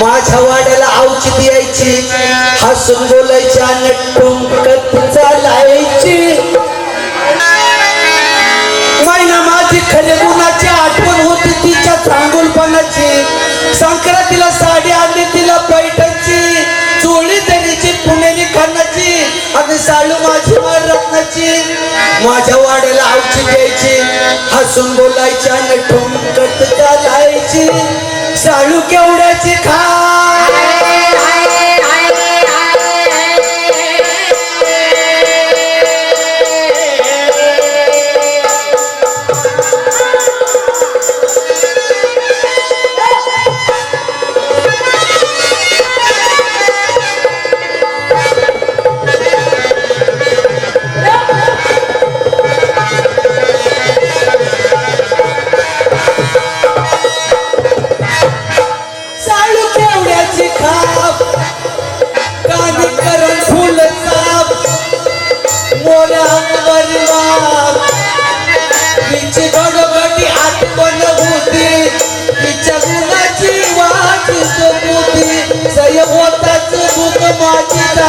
माझ्या वाड्याला औचित यायची. हसून बोलायच्या आणि चालायची. महिना माझी खरे गुणाची आठवण होती तिच्या चांगुलपणाची. संक्रांतीला साडी आणली तिला पैठणची. चोळी तरीची पुण्याने खानाची. आणि साडू माझी वर रत्नाची माझ्या वाड्याला आवची द्यायची हसून बोलायची आणि ठुमकत चालायची. साळू केवढ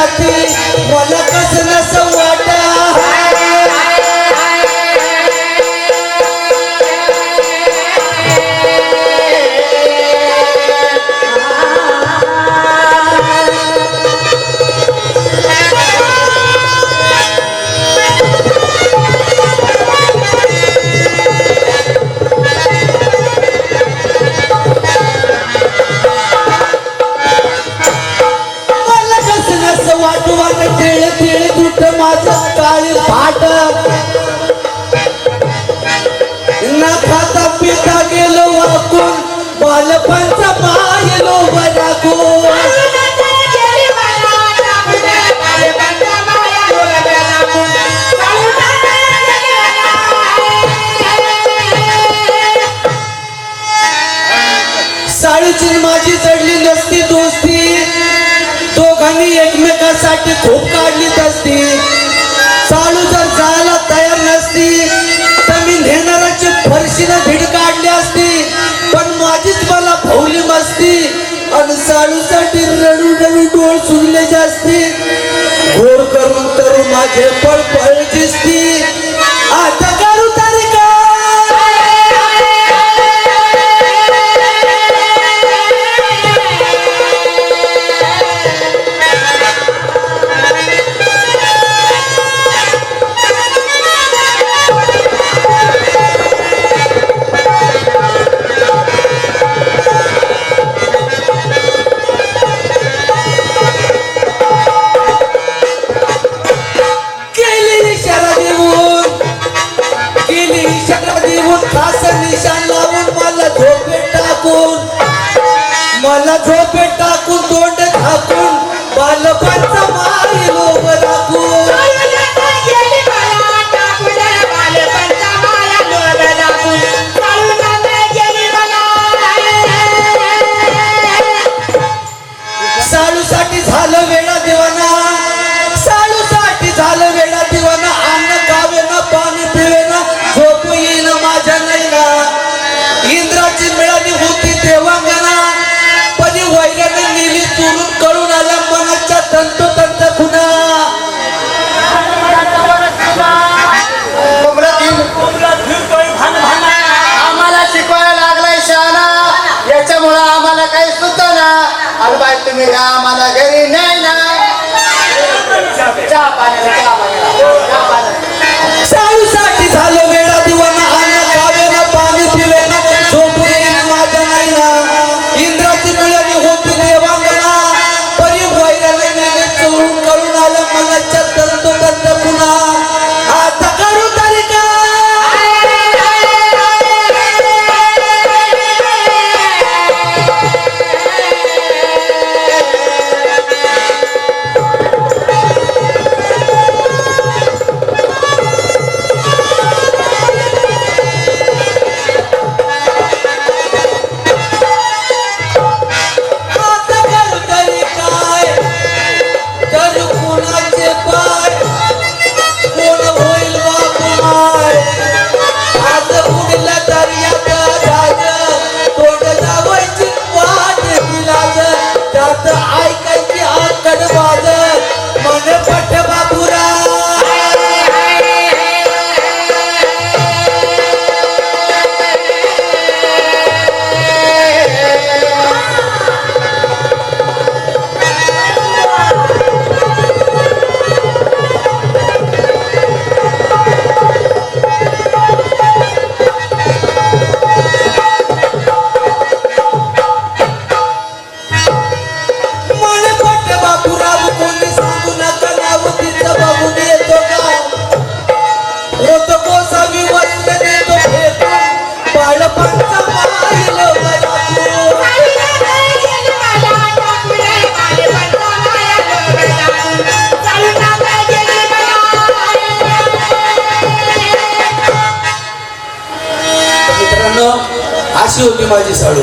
माझी जाती माझी चढली नसती दोस्ती. दोघांनी एकमेकांसाठी खूप काढलीच असती. चालू जर जायला तयार नसती तर मी नेणाराची फरशीनं धीड काढली असती. पण माझीच मला भवली मस्ती. आणि चालूसाठी रडू रडू डोळ सुजले जास्ती. घोर करून तर माझे पळपळ दिसती. आता मला टाकून तोंड झाकून बालपणचा मारी लोक दाखवून เจ้าปาน अशी होती माझी साडू